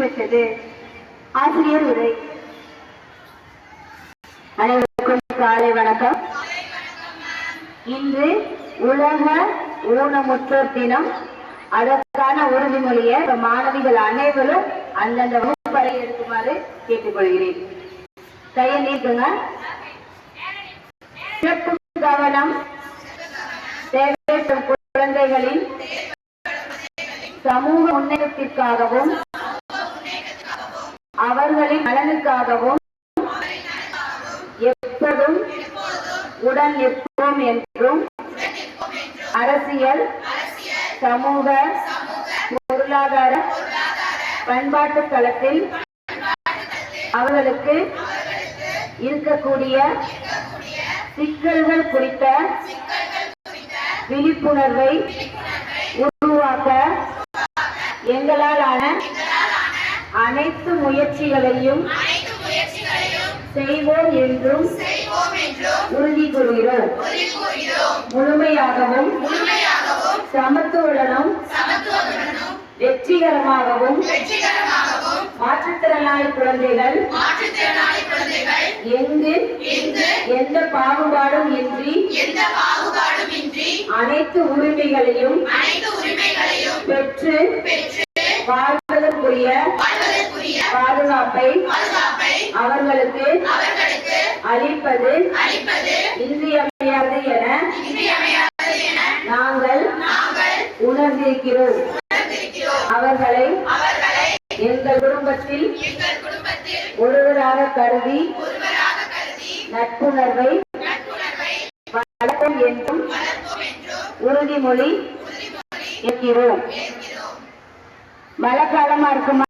பெற்றது ஆசிரியர் உரை. அனைவருக்கும் காலை வணக்கம். இன்று உலக ஊனமுற்றோர் தினம். அதற்கான உறுதிமொழியை மாணவிகள் அனைவரும் அந்தந்த வகுப்பறை எடுக்குமாறு கேட்டுக்கொள்கிறேன். கையை நீட்டுங்க சிறப்பு கவனம். தேவைப்படும் குழந்தைகளின் சமூக முன்னேற்றத்திற்காகவும் அவர்களின் நலனுக்காகவும் எப்பதும் உடன் நிற்போம் என்றும் அரசியல் சமூக பொருளாதார பண்பாட்டு தளத்தில் அவர்களுக்கு இருக்கக்கூடிய சிக்கல்கள் குறித்த விழிப்புணர்வை அனைத்து முயற்சிகளையும் செய்வோம் என்றும் உறுதி கூறுகிறோம் முழுமையாகவும் சமத்துவனும் வெற்றிகரமாகவும் மாற்றுத்திறனாளி குழந்தைகள் எங்கு எந்த பாகுபாடும் இன்றி அனைத்து உரிமைகளையும் அனைத்து உரிமைகளையும் பெற்று பாதுகாப்பை அவர்களுக்கு அளிப்பது இன்றியமையாது என நாங்கள் உணர்ந்திருக்கிறோம். அவர்களை எங்கள் குடும்பத்தில் ஒருவராக கருதி நட்புணர்வை வளர்ப்போம் என்றும் உறுதிமொழி இருக்கிறோம் மழை காலமா இருக்குமா?